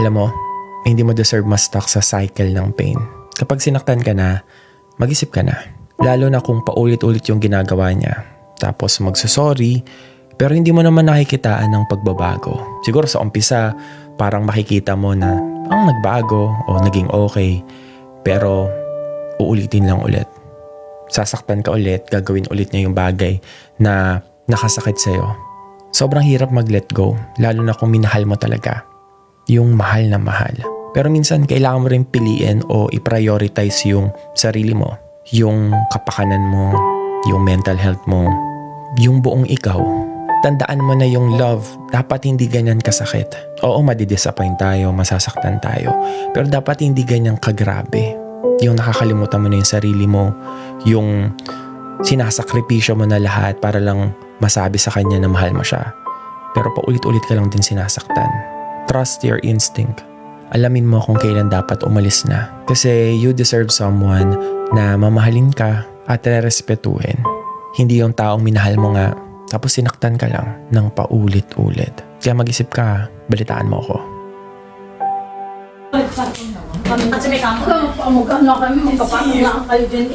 Alam mo, hindi mo deserve mas stuck sa cycle ng pain. Kapag sinaktan ka na, mag-isip ka na. Lalo na kung paulit-ulit yung ginagawa niya. Tapos magsasorry, pero hindi mo naman nakikitaan ng pagbabago. Siguro sa umpisa, parang makikita mo na ang nagbago o naging okay. Pero uulitin lang ulit. Sasaktan ka ulit, gagawin ulit niya yung bagay na nakasakit sa'yo. Sobrang hirap mag-let go, lalo na kung minahal mo talaga. Yung mahal na mahal. Pero minsan, kailangan mo rin piliin o i-prioritize yung sarili mo. Yung kapakanan mo, yung mental health mo, yung buong ikaw. Tandaan mo na yung love, dapat hindi ganyan kasakit. Oo, madidisappoint tayo, masasaktan tayo. Pero dapat hindi ganyan kagrabe. Yung nakakalimutan mo na yung sarili mo, yung sinasakripisyo mo na lahat para lang masabi sa kanya na mahal mo siya. Pero paulit-ulit ka lang din sinasaktan. Trust your instinct. Alamin mo kung kailan dapat umalis na. Kasi you deserve someone na mamahalin ka at rerespetuhin. Hindi yung taong minahal mo nga tapos sinaktan ka lang ng paulit-ulit. Kaya mag-isip ka, balitaan mo ako. At may kamo. Magkano kami, magkapano lang kayo dyan.